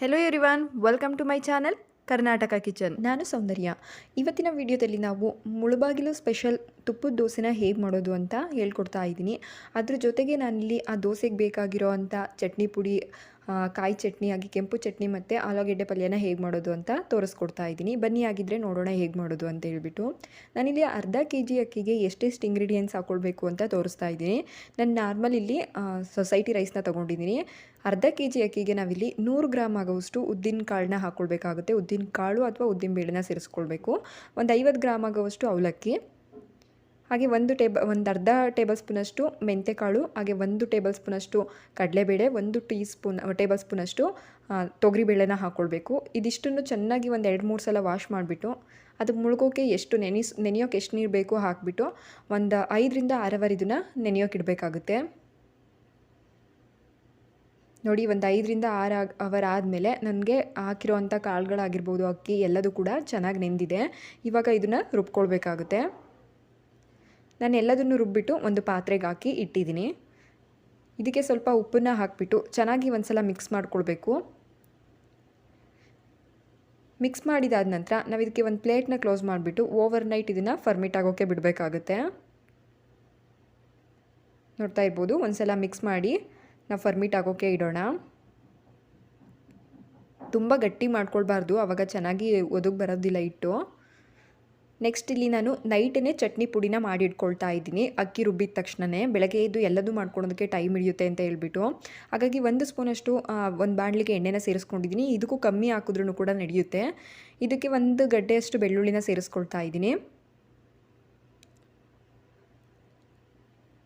Hello everyone welcome to my channel Karnataka kitchen ನಾನು ಸೌಂದರ್ಯ. ಇವತ್ತಿನ ವಿಡಿಯೋದಲ್ಲಿ ನಾವು ಮುಳುಬಾಗಿಲು ಸ್ಪೆಷಲ್ ತುಪ್ಪದ ದೋಸೆನ ಹೇಗೆ ಮಾಡೋದು ಅಂತ ಹೇಳ್ಕೊಡ್ತಾ ಇದ್ದೀನಿ. ಅದ್ರ ಜೊತೆಗೆ ನಾನಿಲ್ಲಿ ಆ ದೋಸೆಗೆ ಬೇಕಾಗಿರೋ ಅಂಥ ಚಟ್ನಿ ಪುಡಿ ಕಾಯಿ ಚಟ್ನಿ ಆಗಿ ಕೆಂಪು ಚಟ್ನಿ ಮತ್ತು ಆಲೂಗೆಡ್ಡೆ ಪಲ್ಯನ ಹೇಗೆ ಮಾಡೋದು ಅಂತ ತೋರಿಸ್ಕೊಡ್ತಾ ಇದ್ದೀನಿ. ಬನ್ನಿ ಆಗಿದ್ದರೆ ನೋಡೋಣ ಹೇಗೆ ಮಾಡೋದು ಅಂತ ಹೇಳ್ಬಿಟ್ಟು. ನಾನಿಲ್ಲಿ ಅರ್ಧ ಕೆ ಜಿ ಅಕ್ಕಿಗೆ ಎಷ್ಟೆಷ್ಟು ಇಂಗ್ರೀಡಿಯೆಂಟ್ಸ್ ಹಾಕ್ಕೊಳ್ಬೇಕು ಅಂತ ತೋರಿಸ್ತಾ ಇದ್ದೀನಿ. ನಾನು ನಾರ್ಮಲ್ ಇಲ್ಲಿ ಸೊಸೈಟಿ ರೈಸ್ನ ತೊಗೊಂಡಿದ್ದೀನಿ. ಅರ್ಧ ಕೆ ಜಿ ಅಕ್ಕಿಗೆ ನಾವಿಲ್ಲಿ ನೂರು ಗ್ರಾಮ್ ಆಗೋವಷ್ಟು ಉದ್ದಿನ ಕಾಳನ್ನ ಹಾಕ್ಕೊಳ್ಬೇಕಾಗುತ್ತೆ ಉದ್ದಿನ ಕಾಳು ಅಥವಾ ಉದ್ದಿನ ಬೇಳೆನ ಸೇರಿಸ್ಕೊಳ್ಬೇಕು. ಒಂದು ಐವತ್ತು ಗ್ರಾಮ್ ಆಗೋವಷ್ಟು ಅವಲಕ್ಕಿ, ಹಾಗೆ ಒಂದು ಟೇಬ, ಒಂದು ಅರ್ಧ ಟೇಬಲ್ ಸ್ಪೂನಷ್ಟು ಮೆಂತೆಕಾಳು ಹಾಗೆ ಒಂದು ಟೇಬಲ್ ಸ್ಪೂನಷ್ಟು ಕಡಲೆಬೇಳೆ, ಒಂದು ಟೀ ಸ್ಪೂನ್, ಟೇಬಲ್ ಸ್ಪೂನಷ್ಟು ತೊಗರಿಬೇಳೆನ ಹಾಕ್ಕೊಳ್ಬೇಕು ಇದಿಷ್ಟನ್ನು ಚೆನ್ನಾಗಿ ಒಂದು ಎರಡು ಮೂರು ಸಲ ವಾಶ್ ಮಾಡಿಬಿಟ್ಟು ಅದು ಮುಳುಗೋಕೆ ಎಷ್ಟು ನೆನೆಸ್, ನೆನೆಯೋಕೆ ಎಷ್ಟು ನೀರು ಬೇಕೋ ಹಾಕಿಬಿಟ್ಟು ಒಂದು ಐದರಿಂದ ಆರವರೆ ಇದನ್ನು ನೆನೆಯೋಕೆ ಇಡಬೇಕಾಗುತ್ತೆ. ನೋಡಿ, ಒಂದು ಐದರಿಂದ ಆರು ಅವರ್ ಆದಮೇಲೆ ನನಗೆ ಹಾಕಿರೋವಂಥ ಕಾಳುಗಳಾಗಿರ್ಬೋದು, ಅಕ್ಕಿ ಎಲ್ಲದೂ ಕೂಡ ಚೆನ್ನಾಗಿ ನೆಂದಿದೆ. ಇವಾಗ ಇದನ್ನು ರುಬ್ಕೊಳ್ಬೇಕಾಗುತ್ತೆ. ನಾನು ಎಲ್ಲದನ್ನು ರುಬ್ಬಿಟ್ಟು ಒಂದು ಪಾತ್ರೆಗೆ ಹಾಕಿ ಇಟ್ಟಿದ್ದೀನಿ. ಇದಕ್ಕೆ ಸ್ವಲ್ಪ ಉಪ್ಪನ್ನು ಹಾಕಿಬಿಟ್ಟು ಚೆನ್ನಾಗಿ ಒಂದು ಸಲ ಮಿಕ್ಸ್ ಮಾಡ್ಕೊಳ್ಬೇಕು. ಮಿಕ್ಸ್ ಮಾಡಿದಾದ ನಂತರ ನಾವು ಇದಕ್ಕೆ ಒಂದು ಪ್ಲೇಟ್ನ ಕ್ಲೋಸ್ ಮಾಡಿಬಿಟ್ಟು ಓವರ್ ನೈಟ್ ಇದನ್ನು ಫರ್ಮಿಟ್ ಆಗೋಕ್ಕೆ ಬಿಡಬೇಕಾಗುತ್ತೆ. ನೋಡ್ತಾ ಇರ್ಬೋದು ಒಂದು ಸಲ ಮಿಕ್ಸ್ ಮಾಡಿ ನಾವು ಫರ್ಮಿಟ್ ಆಗೋಕ್ಕೆ ಇಡೋಣ. ತುಂಬ ಗಟ್ಟಿ ಮಾಡ್ಕೊಳ್ಬಾರ್ದು ಆವಾಗ ಚೆನ್ನಾಗಿ ಒದಗಿ ಬರೋದಿಲ್ಲ ಇಟ್ಟು ನೆಕ್ಸ್ಟ್ ಇಲ್ಲಿ ನಾನು ನೈಟೇ ಚಟ್ನಿ ಪುಡಿನ ಮಾಡಿ ಇಟ್ಕೊಳ್ತಾ ಇದ್ದೀನಿ. ಅಕ್ಕಿ ರುಬ್ಬಿದ ತಕ್ಷಣವೇ ಬೆಳಗ್ಗೆ ಎದ್ದು ಎಲ್ಲದೂ ಮಾಡ್ಕೊಳೋದಕ್ಕೆ ಟೈಮ್ ಹಿಡಿಯುತ್ತೆ ಅಂತ ಹೇಳ್ಬಿಟ್ಟು. ಹಾಗಾಗಿ ಒಂದು ಸ್ಪೂನಷ್ಟು ಒಂದು ಬಾಣಲಿಗೆ ಎಣ್ಣೆನ ಸೇರಿಸ್ಕೊಂಡಿದ್ದೀನಿ. ಇದಕ್ಕೂ ಕಮ್ಮಿ ಹಾಕಿದ್ರೂ ಕೂಡ ನಡೆಯುತ್ತೆ. ಇದಕ್ಕೆ ಒಂದು ಗಡ್ಡೆಯಷ್ಟು ಬೆಳ್ಳುಳ್ಳಿನ ಸೇರಿಸ್ಕೊಳ್ತಾ ಇದ್ದೀನಿ.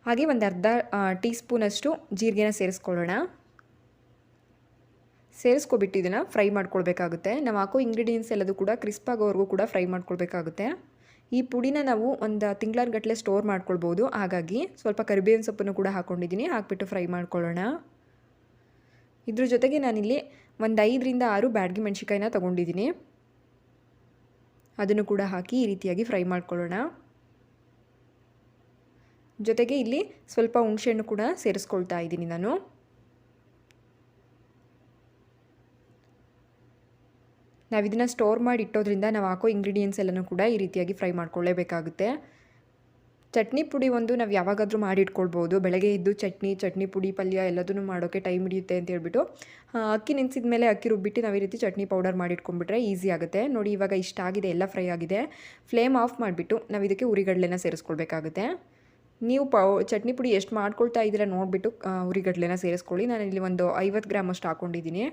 ಹಾಗೆ ಒಂದು ಅರ್ಧ ಟೀ ಸ್ಪೂನಷ್ಟು ಜೀರಿಗೆನ ಸೇರಿಸ್ಕೊಳ್ಳೋಣ. ಸೇರಿಸ್ಕೊಬಿಟ್ಟು ಇದನ್ನು ಫ್ರೈ ಮಾಡ್ಕೊಳ್ಬೇಕಾಗುತ್ತೆ. ನಾವು ಹಾಕೋ ಇಂಗ್ರೀಡಿಯೆಂಟ್ಸ್ ಎಲ್ಲದೂ ಕೂಡ ಕ್ರಿಸ್ಪ್ ಆಗೋವರೆಗೂ ಕೂಡ ಫ್ರೈ ಮಾಡ್ಕೊಳ್ಬೇಕಾಗುತ್ತೆ. ಈ ಪುಡಿನ ನಾವು ಒಂದು ತಿಂಗಳಾರ್ಗಟ್ಟಲೆ ಸ್ಟೋರ್ ಮಾಡ್ಕೊಳ್ಬೋದು. ಹಾಗಾಗಿ ಸ್ವಲ್ಪ ಕರಿಬೇವಿನ ಸೊಪ್ಪನ್ನು ಕೂಡ ಹಾಕ್ಕೊಂಡಿದ್ದೀನಿ ಹಾಕ್ಬಿಟ್ಟು ಫ್ರೈ ಮಾಡ್ಕೊಳ್ಳೋಣ. ಇದ್ರ ಜೊತೆಗೆ ನಾನಿಲ್ಲಿ ಒಂದು ಐದರಿಂದ ಆರು ಬ್ಯಾಡ್ಗಿ ಮೆಣಸಿಕಾಯಿನ ತೊಗೊಂಡಿದ್ದೀನಿ. ಅದನ್ನು ಕೂಡ ಹಾಕಿ ಈ ರೀತಿಯಾಗಿ ಫ್ರೈ ಮಾಡ್ಕೊಳ್ಳೋಣ. ಜೊತೆಗೆ ಇಲ್ಲಿ ಸ್ವಲ್ಪ ಹುಣಸೆಹಣ್ಣು ಕೂಡ ಸೇರಿಸ್ಕೊಳ್ತಾ ಇದ್ದೀನಿ ನಾನು. ನಾವು ಇದನ್ನು ಸ್ಟೋರ್ ಮಾಡಿ ಇಟ್ಟೋದ್ರಿಂದ ನಾವು ಹಾಕೋ ಇಂಗ್ರೀಡಿಯೆಂಟ್ಸ್ ಎಲ್ಲನೂ ಕೂಡ ಈ ರೀತಿಯಾಗಿ ಫ್ರೈ ಮಾಡ್ಕೊಳ್ಳೇಬೇಕಾಗುತ್ತೆ. ಚಟ್ನಿ ಪುಡಿ ಒಂದು ನಾವು ಯಾವಾಗಾದರೂ ಮಾಡಿ ಇಟ್ಕೊಳ್ಬೋದು. ಬೆಳಗ್ಗೆ ಇದ್ದು ಚಟ್ನಿ ಚಟ್ನಿ ಪುಡಿ, ಪಲ್ಯ ಎಲ್ಲದನ್ನು ಮಾಡೋಕ್ಕೆ ಟೈಮ್ ಹಿಡಿಯುತ್ತೆ ಅಂತ ಹೇಳ್ಬಿಟ್ಟು ಅಕ್ಕಿ ನೆನೆಸಿದ ಮೇಲೆ ಅಕ್ಕಿ ರುಬ್ಬಿಟ್ಟು ನಾವು ಈ ರೀತಿ ಚಟ್ನಿ ಪೌಡರ್ ಮಾಡಿ ಇಟ್ಕೊಂಡ್ಬಿಟ್ರೆ ಈಸಿ ಆಗುತ್ತೆ. ನೋಡಿ ಇವಾಗ ಇಷ್ಟ ಆಗಿದೆ ಎಲ್ಲ ಫ್ರೈ ಆಗಿದೆ. ಫ್ಲೇಮ್ ಆಫ್ ಮಾಡಿಬಿಟ್ಟು ನಾವು ಇದಕ್ಕೆ ಉರಿಗಡಲೆನ ಸೇರಿಸ್ಕೊಳ್ಬೇಕಾಗುತ್ತೆ. ನೀವು ಪಾವ್ ಚಟ್ನಿ ಪುಡಿ ಎಷ್ಟು ಮಾಡ್ಕೊಳ್ತಾ ಇದ್ದೀರಾ ನೋಡಿಬಿಟ್ಟು ಉರಿಗಡ್ಲೆನ ಸೇರಿಸ್ಕೊಳ್ಳಿ. ನಾನು ಇಲ್ಲಿ ಒಂದು ಐವತ್ತು ಗ್ರಾಮ್ ಅಷ್ಟು ಹಾಕ್ಕೊಂಡಿದ್ದೀನಿ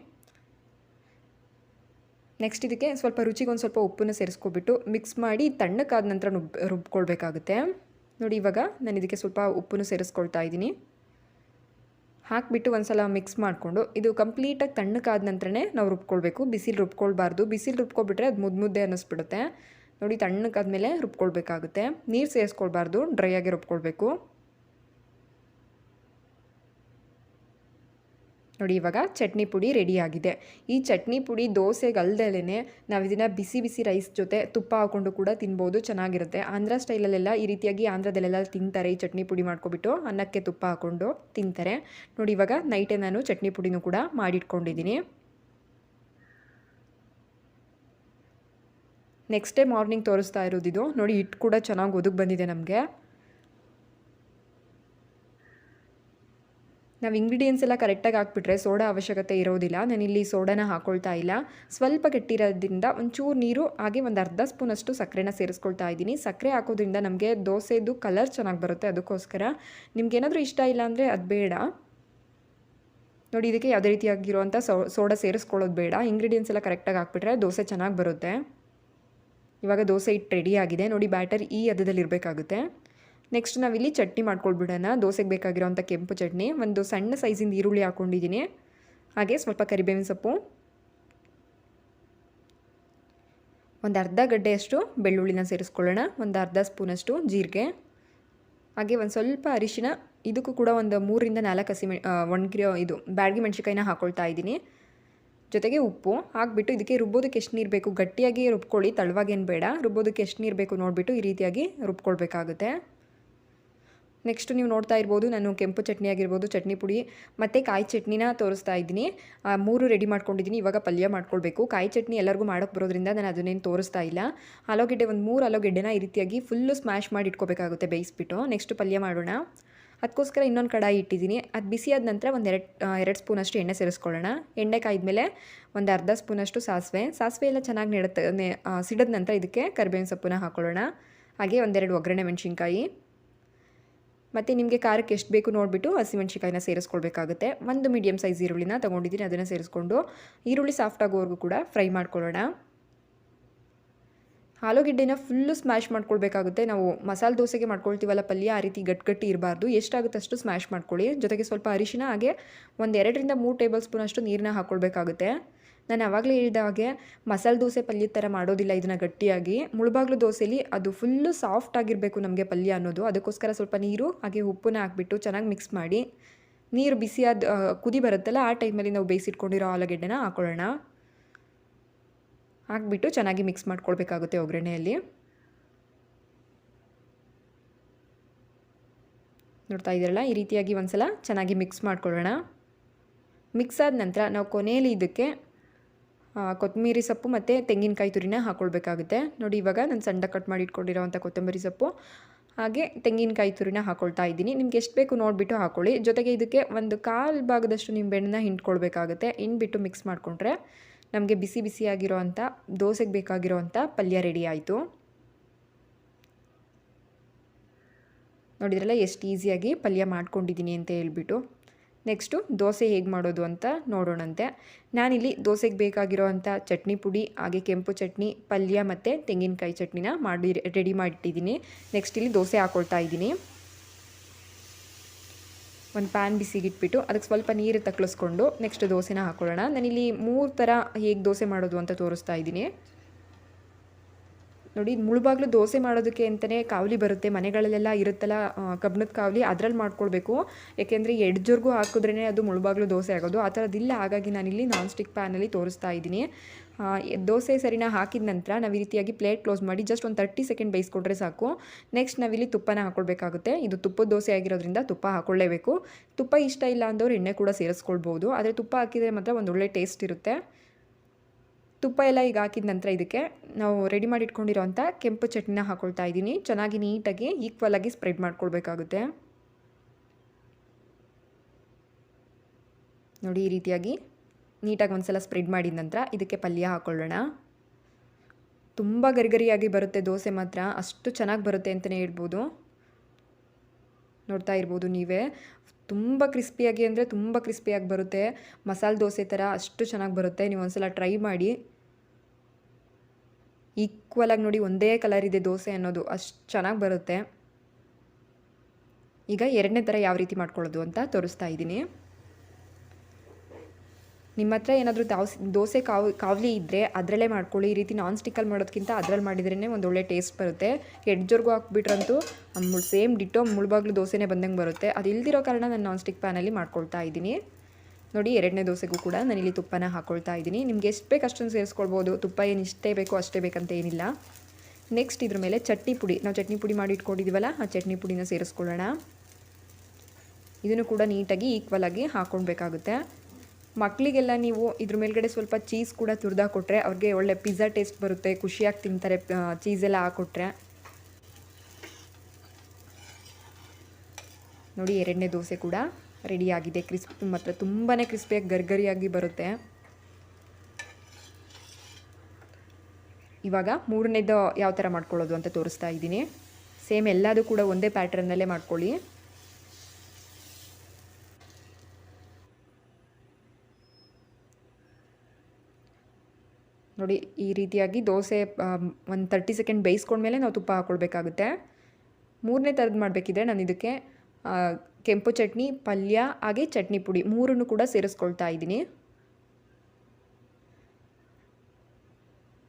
ನೆಕ್ಸ್ಟ್ ಇದಕ್ಕೆ ಸ್ವಲ್ಪ ರುಚಿಗೆ ಒಂದು ಸ್ವಲ್ಪ ಉಪ್ಪನ್ನು ಸೇರಿಸ್ಕೊಬಿಟ್ಟು ಮಿಕ್ಸ್ ಮಾಡಿ ತಣ್ಣಕ್ಕಾದ ನಂತರ ನುಬ್ ರುಬ್ಕೊಳ್ಬೇಕಾಗುತ್ತೆ. ನೋಡಿ ಇವಾಗ ನಾನು ಇದಕ್ಕೆ ಸ್ವಲ್ಪ ಉಪ್ಪನ್ನು ಸೇರಿಸ್ಕೊಳ್ತಾ ಇದ್ದೀನಿ. ಹಾಕಿಬಿಟ್ಟು ಒಂದು ಸಲ ಮಿಕ್ಸ್ ಮಾಡಿಕೊಂಡು, ಇದು ಕಂಪ್ಲೀಟಾಗಿ ತಣ್ಣಕ್ಕಾದ ನಂತರನೇ ನಾವು ರುಬ್ಕೊಳ್ಬೇಕು. ಬಿಸಿಲು ರುಬ್ಕೊಳ್ಬಾರ್ದು. ಬಿಸಿಲು ರುಬ್ಕೊಬಿಟ್ರೆ ಅದು ಮುದ್ದು ಮುದ್ದೆ ಅನ್ನಿಸ್ಬಿಡುತ್ತೆ. ನೋಡಿ ತಣ್ಣಕ್ಕಾದ್ಮೇಲೆ ರುಬ್ಕೊಳ್ಬೇಕಾಗುತ್ತೆ. ನೀರು ಸೇರಿಸ್ಕೊಳ್ಬಾರ್ದು ಡ್ರೈ ಆಗಿ ರುಬ್ಕೊಳ್ಬೇಕು. ನೋಡಿ ಇವಾಗ ಚಟ್ನಿ ಪುಡಿ ರೆಡಿಯಾಗಿದೆ ಈ ಚಟ್ನಿ ಪುಡಿ ದೋಸೆಗೆ ಅಲ್ದಲೇ ನಾವು ಇದನ್ನು ಬಿಸಿ ಬಿಸಿ ರೈಸ್ ಜೊತೆ ತುಪ್ಪ ಹಾಕ್ಕೊಂಡು ಕೂಡ ತಿನ್ಬೋದು, ಚೆನ್ನಾಗಿರುತ್ತೆ. ಆಂಧ್ರ ಸ್ಟೈಲಲ್ಲೆಲ್ಲ ಈ ರೀತಿಯಾಗಿ ಆಂಧ್ರದಲ್ಲೆಲ್ಲ ತಿಂತಾರೆ ಈ ಚಟ್ನಿ ಪುಡಿ ಮಾಡ್ಕೊಬಿಟ್ಟು, ಅನ್ನಕ್ಕೆ ತುಪ್ಪ ಹಾಕ್ಕೊಂಡು ತಿಂತಾರೆ. ನೋಡಿ ಇವಾಗ ನೈಟೇ ನಾನು ಚಟ್ನಿ ಪುಡಿನೂ ಕೂಡ ಮಾಡಿಟ್ಕೊಂಡಿದ್ದೀನಿ. ನೆಕ್ಸ್ಟ್ ಡೇ ಮಾರ್ನಿಂಗ್ ತೋರಿಸ್ತಾ ಇರೋದಿದು ನೋಡಿ ಹಿಟ್ಟು ಕೂಡ ಚೆನ್ನಾಗಿ ಒದಗಿ ಬಂದಿದೆ ನಮಗೆ. ನಾವು ಇಂಗ್ರೀಡಿಯೆಂಟ್ಸ್ ಎಲ್ಲ ಕರೆಕ್ಟಾಗಿ ಹಾಕ್ಬಿಟ್ರೆ ಸೋಡಾ ಅವಶ್ಯಕತೆ ಇರೋದಿಲ್ಲ. ನಾನಿಲ್ಲಿ ಸೋಡಾನ ಹಾಕ್ಕೊಳ್ತಾ ಇಲ್ಲ. ಸ್ವಲ್ಪ ಗಟ್ಟಿರೋದ್ರಿಂದ ಒಂಚೂರು ನೀರು, ಹಾಗೆ ಒಂದು ಅರ್ಧ ಸ್ಪೂನಷ್ಟು ಸಕ್ಕರೆನ ಸೇರಿಸ್ಕೊಳ್ತಾ ಇದ್ದೀನಿ. ಸಕ್ಕರೆ ಹಾಕೋದ್ರಿಂದ ನಮಗೆ ದೋಸೆದು ಕಲರ್ ಚೆನ್ನಾಗಿ ಬರುತ್ತೆ ಅದಕ್ಕೋಸ್ಕರ. ನಿಮ್ಗೇನಾದರೂ ಇಷ್ಟ ಇಲ್ಲ ಅಂದರೆ ಅದು ಬೇಡ. ನೋಡಿ, ಇದಕ್ಕೆ ಯಾವುದೇ ರೀತಿಯಾಗಿರುವಂಥ ಸೋಡಾ ಸೇರಿಸ್ಕೊಳ್ಳೋದು ಬೇಡ. ಇಂಗ್ರೀಡಿಯೆಂಟ್ಸ್ ಎಲ್ಲ ಕರೆಕ್ಟಾಗಿ ಹಾಕ್ಬಿಟ್ರೆ ದೋಸೆ ಚೆನ್ನಾಗಿ ಬರುತ್ತೆ. ಇವಾಗ ದೋಸೆ ಹಿಟ್ಟು ರೆಡಿ ಆಗಿದೆ. ನೋಡಿ ಬ್ಯಾಟರ್ ಈ ಹದದಲ್ಲಿ ಇರಬೇಕಾಗುತ್ತೆ. ನೆಕ್ಸ್ಟ್ ನಾವಿಲ್ಲಿ ಚಟ್ನಿ ಮಾಡ್ಕೊಳ್ಬಿಡೋಣ. ದೋಸೆಗೆ ಬೇಕಾಗಿರೋಂಥ ಕೆಂಪು ಚಟ್ನಿ. ಒಂದು ಸಣ್ಣ ಸೈಜಿಂದ ಈರುಳ್ಳಿ ಹಾಕ್ಕೊಂಡಿದ್ದೀನಿ ಹಾಗೆ ಸ್ವಲ್ಪ ಕರಿಬೇವಿನ ಸೊಪ್ಪು. ಒಂದು ಅರ್ಧ ಗಡ್ಡೆಯಷ್ಟು ಬೆಳ್ಳುಳ್ಳಿನ ಸೇರಿಸ್ಕೊಳ್ಳೋಣ. ಒಂದು ಅರ್ಧ ಸ್ಪೂನಷ್ಟು ಜೀರಿಗೆ. ಹಾಗೆ ಒಂದು ಸ್ವಲ್ಪ ಅರಿಶಿನ. ಇದಕ್ಕೂ ಕೂಡ ಒಂದು ಮೂರರಿಂದ ನಾಲ್ಕು ಹಸಿ ಮೆ ಒಣಗಿರೋ ಇದು, ಬ್ಯಾಡಗಿ ಮೆಣಸಿಕಾಯಿನ ಹಾಕ್ಕೊಳ್ತಾ ಇದ್ದೀನಿ. ಜೊತೆಗೆ ಉಪ್ಪು ಹಾಕ್ಬಿಟ್ಟು ಇದಕ್ಕೆ ರುಬ್ಬೋದಕ್ಕೆ ಎಷ್ಟು ನೀರು ಬೇಕು? ಗಟ್ಟಿಯಾಗಿ ರುಬ್ಕೊಳ್ಳಿ ತಳವಾಗೇನು ಬೇಡ. ರುಬ್ಬೋದಕ್ಕೆ ಎಷ್ಟು ನೀರು ಬೇಕು ನೋಡಿಬಿಟ್ಟು ಈ ರೀತಿಯಾಗಿ ರುಬ್ಕೊಳ್ಬೇಕಾಗುತ್ತೆ. ನೆಕ್ಸ್ಟ್ ನೀವು ನೋಡ್ತಾ ಇರ್ಬೋದು, ನಾನು ಕೆಂಪು ಚಟ್ನಿ ಆಗಿರ್ಬೋದು, ಚಟ್ನಿ ಪುಡಿ ಮತ್ತು ಕಾಯಿ ಚಟ್ನಿನ ತೋರಿಸ್ತಾ ಇದ್ದೀನಿ. ಮೂರು ರೆಡಿ ಮಾಡ್ಕೊಂಡಿದ್ದೀನಿ. ಇವಾಗ ಪಲ್ಯ ಮಾಡ್ಕೊಳ್ಬೇಕು. ಕಾಯಿ ಚಟ್ನಿ ಎಲ್ಲರಿಗೂ ಮಾಡೋಕ್ಕೆ ಬರೋದ್ರಿಂದ ನಾನು ಅದನ್ನೇನು ತೋರಿಸ್ತಾ ಇಲ್ಲ. ಆಲೂಗೆಡ್ಡೆ, ಒಂದು ಮೂರು ಆಲೂಗೆಡ್ಡೆನ ಈ ರೀತಿಯಾಗಿ ಫುಲ್ಲು ಸ್ಮ್ಯಾಶ್ ಮಾಡಿ ಇಟ್ಕೋಬೇಕಾಗುತ್ತೆ ಬೇಯಿಸ್ಬಿಟ್ಟು. ನೆಕ್ಸ್ಟ್ ಪಲ್ಯ ಮಾಡೋಣ. ಅದಕ್ಕೋಸ್ಕರ ಇನ್ನೊಂದು ಕಡಾಯಿ ಇಟ್ಟಿದ್ದೀನಿ. ಅದು ಬಿಸಿ ಆದ ನಂತರ ಒಂದು ಎರಡು ಎರಡು ಸ್ಪೂನಷ್ಟು ಎಣ್ಣೆ ಸೇರಿಸ್ಕೊಳ್ಳೋಣ. ಎಣ್ಣೆ ಮೇಲೆ ಒಂದು ಅರ್ಧ ಸ್ಪೂನಷ್ಟು ಸಾಸಿವೆ. ಸಾಸಿವೆ ಎಲ್ಲ ಚೆನ್ನಾಗಿ ನೆಡುತ್ತೆ ಸಿಡಿದ ನಂತರ ಇದಕ್ಕೆ ಕರಿಬೇವಿನ ಸೊಪ್ಪನ್ನ ಹಾಕ್ಕೊಳ್ಳೋಣ ಹಾಗೆ ಒಂದೆರಡು ಒಗ್ಗರಣೆ ಮೆಣಸಿನ್ಕಾಯಿ. ಮತ್ತು ನಿಮಗೆ ಖಾರಕ್ಕೆ ಎಷ್ಟು ಬೇಕು ನೋಡಿಬಿಟ್ಟು ಹಸಿಮೆಣ್ಸಿಕಾಯಿನ ಸೇರಿಸ್ಕೊಳ್ಬೇಕಾಗುತ್ತೆ. ಒಂದು ಮೀಡಿಯಮ್ ಸೈಜ್ ಈರುಳ್ಳಿನ ತೊಗೊಂಡಿದ್ದೀನಿ, ಅದನ್ನು ಸೇರಿಸ್ಕೊಂಡು. ಈರುಳ್ಳಿ ಸಾಫ್ಟ್ ಆಗೋವರೆಗೂ ಕೂಡ ಫ್ರೈ ಮಾಡ್ಕೊಳ್ಳೋಣ. ಆಲೂಗೆಡ್ಡೆನ ಫುಲ್ಲು ಸ್ಮ್ಯಾಶ್ ಮಾಡ್ಕೊಳ್ಬೇಕಾಗುತ್ತೆ. ನಾವು ಮಸಾಲೆ ದೋಸೆಗೆ ಮಾಡ್ಕೊಳ್ತೀವಲ್ಲ ಪಲ್ಯ, ಆ ರೀತಿ ಗಟ್ಟಿಗಟ್ಟಿ ಗಟ್ಟಿ ಇರಬಾರ್ದು. ಎಷ್ಟಾಗುತ್ತೆ ಅಷ್ಟು ಸ್ಮ್ಯಾಶ್ ಮಾಡ್ಕೊಳ್ಳಿ. ಜೊತೆಗೆ ಸ್ವಲ್ಪ ಅರಿಶಿನ, ಹಾಗೆ ಒಂದು ಎರಡರಿಂದ ಮೂರು ಟೇಬಲ್ ಸ್ಪೂನ್ ಅಷ್ಟು ನೀರನ್ನ ಹಾಕ್ಕೊಳ್ಬೇಕಾಗುತ್ತೆ ನಾನು ಆವಾಗಲೇ ಹೇಳಿದ ಹಾಗೆ ಮಸಾಲೆ ದೋಸೆ ಪಲ್ಯದ ಥರ ಮಾಡೋದಿಲ್ಲ ಇದನ್ನು ಗಟ್ಟಿಯಾಗಿ. ಮುಳುಬಾಗ್ಲು ದೋಸೆಲಿ ಅದು ಫುಲ್ಲು ಸಾಫ್ಟ್ ಆಗಿರಬೇಕು ನಮಗೆ ಪಲ್ಯ ಅನ್ನೋದು. ಅದಕ್ಕೋಸ್ಕರ ಸ್ವಲ್ಪ ನೀರು, ಹಾಗೆ ಉಪ್ಪನ್ನ ಹಾಕ್ಬಿಟ್ಟು ಚೆನ್ನಾಗಿ ಮಿಕ್ಸ್ ಮಾಡಿ. ನೀರು ಬಿಸಿಯಾದ ಕುದಿ ಬರುತ್ತಲ್ಲ, ಆ ಟೈಮಲ್ಲಿ ನಾವು ಬೇಯಿಸಿಟ್ಕೊಂಡಿರೋ ಆಲೂಗೆಡ್ಡೆನ ಹಾಕೊಳ್ಳೋಣ. ಹಾಕ್ಬಿಟ್ಟು ಚೆನ್ನಾಗಿ ಮಿಕ್ಸ್ ಮಾಡ್ಕೊಳ್ಬೇಕಾಗುತ್ತೆ ಒಗ್ಗರಣೆಯಲ್ಲಿ. ನೋಡ್ತಾ ಇದ್ದೀರಲ್ಲ, ಈ ರೀತಿಯಾಗಿ ಒಂದ್ಸಲ ಚೆನ್ನಾಗಿ ಮಿಕ್ಸ್ ಮಾಡ್ಕೊಳ್ಳೋಣ. ಮಿಕ್ಸ್ ಆದ ನಂತರ ನಾವು ಕೊನೆಯಲ್ಲಿ ಇದಕ್ಕೆ ಕೊತ್ತಂಬರಿ ಸೊಪ್ಪು ಮತ್ತು ತೆಂಗಿನಕಾಯಿ ತುರಿನ ಹಾಕ್ಕೊಳ್ಬೇಕಾಗುತ್ತೆ ನೋಡಿ, ಇವಾಗ ನಾನು ಸಣ್ಣ ಕಟ್ ಮಾಡಿ ಇಟ್ಕೊಂಡಿರೋವಂಥ ಕೊತ್ತಂಬರಿ ಸೊಪ್ಪು. ಹಾಗೆ ತೆಂಗಿನಕಾಯಿ ತುರಿನ ಹಾಕ್ಕೊಳ್ತಾ ಇದ್ದೀನಿ. ನಿಮ್ಗೆ ಎಷ್ಟು ಬೇಕು ನೋಡಿಬಿಟ್ಟು ಹಾಕ್ಕೊಳ್ಳಿ ಜೊತೆಗೆ ಇದಕ್ಕೆ ಒಂದು ಕಾಲು ಭಾಗದಷ್ಟು ನಿಂಬೆಹಣ್ಣನ್ನ ಹಿಂಡ್ಕೊಳ್ಬೇಕಾಗುತ್ತೆ. ಹಿಂಡ್ಬಿಟ್ಟು ಮಿಕ್ಸ್ ಮಾಡಿಕೊಂಡ್ರೆ ನಮಗೆ ಬಿಸಿ ಬಿಸಿಯಾಗಿರೋ ಅಂಥ ದೋಸೆಗೆ ಬೇಕಾಗಿರೋ ಅಂಥ ಪಲ್ಯ ರೆಡಿ ಆಯಿತು. ನೋಡಿದ್ರಲ್ಲ ಎಷ್ಟು ಈಸಿಯಾಗಿ ಪಲ್ಯ ಮಾಡ್ಕೊಂಡಿದ್ದೀನಿ ಅಂತ ಹೇಳ್ಬಿಟ್ಟು. ನೆಕ್ಸ್ಟು ದೋಸೆ ಹೇಗೆ ಮಾಡೋದು ಅಂತ ನೋಡೋಣಂತೆ. ನಾನಿಲ್ಲಿ ದೋಸೆಗೆ ಬೇಕಾಗಿರೋ ಅಂಥ ಚಟ್ನಿ ಪುಡಿ, ಹಾಗೆ ಕೆಂಪು ಚಟ್ನಿ, ಪಲ್ಯ ಮತ್ತು ತೆಂಗಿನಕಾಯಿ ಚಟ್ನಿನ ಮಾಡಿ ರೆಡಿ ಮಾಡಿಟ್ಟಿದ್ದೀನಿ. ನೆಕ್ಸ್ಟ್ ಇಲ್ಲಿ ದೋಸೆ ಹಾಕ್ಕೊಳ್ತಾ ಇದ್ದೀನಿ. ಒಂದು ಪ್ಯಾನ್ ಬಿಸಿಗಿಟ್ಬಿಟ್ಟು ಅದಕ್ಕೆ ಸ್ವಲ್ಪ ನೀರು ತಕ್ಕಳಿಸ್ಕೊಂಡು ನೆಕ್ಸ್ಟ್ ದೋಸೆನ ಹಾಕ್ಕೊಳ್ಳೋಣ. ನಾನಿಲ್ಲಿ ಮೂರು ಥರ ಹೇಗೆ ದೋಸೆ ಮಾಡೋದು ಅಂತ ತೋರಿಸ್ತಾ ಇದ್ದೀನಿ. ನೋಡಿ, ಮುಳುಬಾಗ್ಲು ದೋಸೆ ಮಾಡೋದಕ್ಕೆ ಅಂತಲೇ ಕಾವಲಿ ಬರುತ್ತೆ. ಮನೆಗಳಲ್ಲೆಲ್ಲ ಇರುತ್ತಲ್ಲ ಕಬ್ಬಿಣದ ಕಾವಲಿ, ಅದರಲ್ಲಿ ಮಾಡ್ಕೊಳ್ಬೇಕು. ಯಾಕೆಂದರೆ ಎಡ್ಜರ್ಗೂ ಹಾಕಿದ್ರೇ ಅದು ಮುಳುಬಾಗ್ಲು ದೋಸೆ ಆಗೋದು. ಆ ಥರದಿಲ್ಲ ಹಾಗಾಗಿ ನಾನಿಲ್ಲಿ ನಾನ್ ಸ್ಟಿಕ್ ಪ್ಯಾನಲ್ಲಿ ತೋರಿಸ್ತಾ ಇದ್ದೀನಿ. ದೋಸೆ ಸರಿನ ಹಾಕಿದ ನಂತರ ನಾವು ಈ ರೀತಿಯಾಗಿ ಪ್ಲೇಟ್ ಕ್ಲೋಸ್ ಮಾಡಿ ಜಸ್ಟ್ ಒಂದು ತರ್ಟಿ ಸೆಕೆಂಡ್ ಬೇಯಿಸ್ಕೊಟ್ರೆ ಸಾಕು. ನೆಕ್ಸ್ಟ್ ನಾವಿಲ್ಲಿ ತುಪ್ಪನ ಹಾಕೊಳ್ಬೇಕಾಗುತ್ತೆ. ಇದು ತುಪ್ಪದ ದೋಸೆ ಆಗಿರೋದ್ರಿಂದ ತುಪ್ಪ ಹಾಕೊಳ್ಳೇಬೇಕು. ತುಪ್ಪ ಇಷ್ಟ ಇಲ್ಲ ಅಂದವ್ರು ಎಣ್ಣೆ ಕೂಡ ಸೇರಿಸ್ಕೊಳ್ಬೋದು. ಆದರೆ ತುಪ್ಪ ಹಾಕಿದರೆ ಮಾತ್ರ ಒಂದು ಒಳ್ಳೆ ಟೇಸ್ಟ್ ಇರುತ್ತೆ. ತುಪ್ಪ ಎಲ್ಲ ಈಗ ಹಾಕಿದ ನಂತರ ಇದಕ್ಕೆ ನಾವು ರೆಡಿ ಮಾಡಿ ಇಟ್ಕೊಂಡಿರೋಂಥ ಕೆಂಪು ಚಟ್ನಿನ ಹಾಕೊಳ್ತಾ ಇದ್ದೀನಿ. ಚೆನ್ನಾಗಿ ನೀಟಾಗಿ ಈಕ್ವಲ್ ಆಗಿ ಸ್ಪ್ರೆಡ್ ಮಾಡ್ಕೊಳ್ಬೇಕಾಗುತ್ತೆ. ನೋಡಿ ಈ ರೀತಿಯಾಗಿ ನೀಟಾಗಿ ಒಂದ್ಸಲ ಸ್ಪ್ರೆಡ್ ಮಾಡಿದ ನಂತರ ಇದಕ್ಕೆ ಪಲ್ಯ ಹಾಕೊಳ್ಳೋಣ. ತುಂಬ ಗರಿಗರಿಯಾಗಿ ಬರುತ್ತೆ ದೋಸೆ ಮಾತ್ರ. ಅಷ್ಟು ಚೆನ್ನಾಗಿ ಬರುತ್ತೆ ಅಂತಲೇ ಹೇಳ್ಬೋದು. ನೋಡ್ತಾ ಇರ್ಬೋದು ನೀವೇ. ತುಂಬ ಕ್ರಿಸ್ಪಿಯಾಗಿ ಅಂದರೆ ತುಂಬ ಕ್ರಿಸ್ಪಿಯಾಗಿ ಬರುತ್ತೆ. ಮಸಾಲೆ ದೋಸೆ ಥರ ಅಷ್ಟು ಚೆನ್ನಾಗಿ ಬರುತ್ತೆ. ನೀವು ಒಂದ್ಸಲ ಟ್ರೈ ಮಾಡಿ. ಈಕ್ವಲ್ ಆಗಿ ನೋಡಿ ಒಂದೇ ಕಲರ್ ಇದೆ ದೋಸೆ ಅನ್ನೋದು ಅಷ್ಟು ಚೆನ್ನಾಗಿ ಬರುತ್ತೆ. ಈಗ ಎರಡನೇ ಥರ ಯಾವ ರೀತಿ ಮಾಡ್ಕೊಳ್ಳೋದು ಅಂತ ತೋರಿಸ್ತಾ ಇದ್ದೀನಿ. ನಿಮ್ಮ ಹತ್ರ ಏನಾದರೂ ದಾವ್ಸಿ, ದೋಸೆ ಕಾವ್, ಕಾವಲಿ ಇದ್ದರೆ ಅದರಲ್ಲೇ ಮಾಡ್ಕೊಳ್ಳಿ. ಈ ರೀತಿ ನಾನ್ ಸ್ಟಿಕ್ಕಲ್ಲಿ ಮಾಡೋದಕ್ಕಿಂತ ಅದರಲ್ಲಿ ಮಾಡಿದ್ರೇ ಒಂದು ಒಳ್ಳೆ ಟೇಸ್ಟ್ ಬರುತ್ತೆ. ಎಡ್ಜೋರ್ಗೂ ಹಾಕ್ಬಿಟ್ರಂತೂ ಸೇಮ್ ಡಿಟೋ ಮುಳುಬಾಗ್ಲು ದೋಸೆನೇ ಬಂದಂಗೆ ಬರುತ್ತೆ. ಅದು ಇಲ್ದಿರೋ ಕಾರಣ ನಾನು ನಾನ್ ಸ್ಟಿಕ್ ಪ್ಯಾನಲ್ಲಿ ಮಾಡ್ಕೊಳ್ತಾ ಇದ್ದೀನಿ. ನೋಡಿ ಎರಡನೇ ದೋಸೆಗೂ ಕೂಡ ನಾನಿಲ್ಲಿ ತುಪ್ಪನ ಹಾಕ್ಕೊಳ್ತಾ ಇದ್ದೀನಿ. ನಿಮ್ಗೆ ಎಷ್ಟು ಬೇಕು ಅಷ್ಟೊಂದು ಸೇರಿಸ್ಕೊಳ್ಬೋದು. ತುಪ್ಪ ಏನು ಇಷ್ಟೇ ಬೇಕು ಅಷ್ಟೇ ಬೇಕಂತ ಏನಿಲ್ಲ. ನೆಕ್ಸ್ಟ್ ಇದ್ರ ಮೇಲೆ ಚಟ್ನಿ ಪುಡಿ. ನಾವು ಚಟ್ನಿ ಪುಡಿ ಮಾಡಿ ಇಟ್ಕೊಂಡಿದ್ದೀವಲ್ಲ, ಆ ಚಟ್ನಿ ಪುಡಿನ ಸೇರಿಸ್ಕೊಳ್ಳೋಣ. ಇದನ್ನು ಕೂಡ ನೀಟಾಗಿ ಈಕ್ವಲ್ ಆಗಿ ಹಾಕ್ಕೊಳ್ಬೇಕಾಗುತ್ತೆ ಮಕ್ಕಳಿಗೆಲ್ಲ ನೀವು ಇದ್ರ ಮೇಲ್ಗಡೆ ಸ್ವಲ್ಪ ಚೀಸ್ ಕೂಡ ತುರಿದಾಕೊಟ್ರೆ ಅವ್ರಿಗೆ ಒಳ್ಳೆ ಪಿಜ್ಜಾ ಟೇಸ್ಟ್ ಬರುತ್ತೆ, ಖುಷಿಯಾಗಿ ತಿಂತಾರೆ ಚೀಸ್ ಎಲ್ಲ ಹಾಕ್ಕೊಟ್ರೆ ನೋಡಿ ಎರಡನೇ ದೋಸೆ ಕೂಡ. ರೆಡಿಯಾಗಿದೆ. ಕ್ರಿಸ್ಪ್ ಮಾತ್ರ ತುಂಬಾ ಕ್ರಿಸ್ಪಿಯಾಗಿ ಗರ್ಗರಿಯಾಗಿ ಬರುತ್ತೆ. ಇವಾಗ ಮೂರನೇದು ಯಾವ ಥರ ಮಾಡ್ಕೊಳ್ಳೋದು ಅಂತ ತೋರಿಸ್ತಾ ಇದ್ದೀನಿ. ಸೇಮ್ ಎಲ್ಲದೂ ಕೂಡ ಒಂದೇ ಪ್ಯಾಟ್ರನ್ನಲ್ಲೇ ಮಾಡ್ಕೊಳ್ಳಿ. ನೋಡಿ, ಈ ರೀತಿಯಾಗಿ ದೋಸೆ ಒಂದು ತರ್ಟಿ ಸೆಕೆಂಡ್ ಬೇಯಿಸ್ಕೊಂಡ್ಮೇಲೆ ನಾವು ತುಪ್ಪ ಹಾಕ್ಕೊಳ್ಬೇಕಾಗುತ್ತೆ ಮೂರನೇ ಥರದ್ದು ಮಾಡಬೇಕಿದ್ರೆ ನಾನು ಇದಕ್ಕೆ ಕೆಂಪು ಚಟ್ನಿ, ಪಲ್ಯ, ಹಾಗೆ ಚಟ್ನಿ ಪುಡಿ ಮೂರನ್ನು ಕೂಡ ಸೇರಿಸ್ಕೊಳ್ತಾ ಇದ್ದೀನಿ.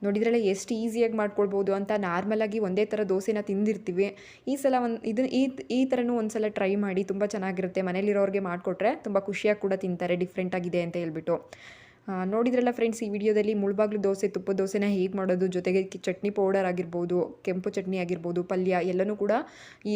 ನೋಡಿದ್ರಲ್ಲ ಎಷ್ಟು ಈಸಿಯಾಗಿ ಮಾಡ್ಕೊಳ್ಬೋದು ಅಂತ ನಾರ್ಮಲಾಗಿ ಒಂದೇ ಥರ ದೋಸೆನ ತಿಂದಿರ್ತೀವಿ. ಈ ಸಲ ಒಂದು ಇದು ಈ ಈ ಥರನೂ ಒಂದು ಸಲ ಟ್ರೈ ಮಾಡಿ ತುಂಬ ಚೆನ್ನಾಗಿರುತ್ತೆ. ಮನೇಲಿರೋರಿಗೆ ಮಾಡಿಕೊಟ್ರೆ ತುಂಬ ಖುಷಿಯಾಗಿ ಕೂಡ ತಿಂತಾರೆ ಡಿಫ್ರೆಂಟಾಗಿದೆ ಅಂತ ಹೇಳ್ಬಿಟ್ಟು. ನೋಡಿದ್ರಲ್ಲ ಫ್ರೆಂಡ್ಸ್ ಈ ವಿಡಿಯೋದಲ್ಲಿ ಮುಳ್ಬಾಗ್ಲು ದೋಸೆ, ತುಪ್ಪ ದೋಸೆನ ಹೇಗೆ ಮಾಡೋದು, ಜೊತೆಗೆ ಚಟ್ನಿ ಪೌಡರ್ ಆಗಿರ್ಬೋದು, ಕೆಂಪು ಚಟ್ನಿ ಆಗಿರ್ಬೋದು, ಪಲ್ಯ ಎಲ್ಲನೂ ಕೂಡ ಈ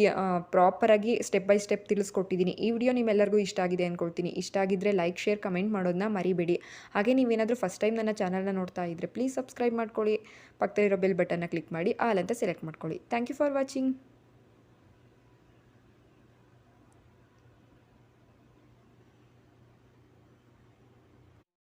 ಪ್ರಾಪರಾಗಿ ಸ್ಟೆಪ್ ಬೈ ಸ್ಟೆಪ್ ತಿಳಿಸ್ಕೊಟ್ಟಿದ್ದೀನಿ. ಈ ವಿಡಿಯೋ ನಿಮ್ಮೆಲ್ಲರಿಗೂ ಇಷ್ಟ ಆಗಿದೆ ಅಂದ್ಕೊಳ್ತೀನಿ ಇಷ್ಟ ಆಗಿದ್ದರೆ ಲೈಕ್ ಶೇರ್ ಕಮೆಂಟ್ ಮಾಡೋದನ್ನ ಮರಿಬೇಡಿ. ಹಾಗೆ ನೀವೇನಾದರೂ ಫಸ್ಟ್ ಟೈಮ್ ನನ್ನ ಚಾನಲ್ನ ನೋಡ್ತಾ ಇದ್ದರೆ ಪ್ಲೀಸ್ ಸಬ್ಸ್ಕ್ರೈಬ್ ಮಾಡ್ಕೊಳ್ಳಿ. ಪಕ್ಕದಲ್ಲಿರೋ ಬೆಲ್ ಬಟನ್ನ ಕ್ಲಿಕ್ ಮಾಡಿ, ಆಲ್ ಅಂತ ಸೆಲೆಕ್ಟ್ ಮಾಡ್ಕೊಳ್ಳಿ. Thank you for watching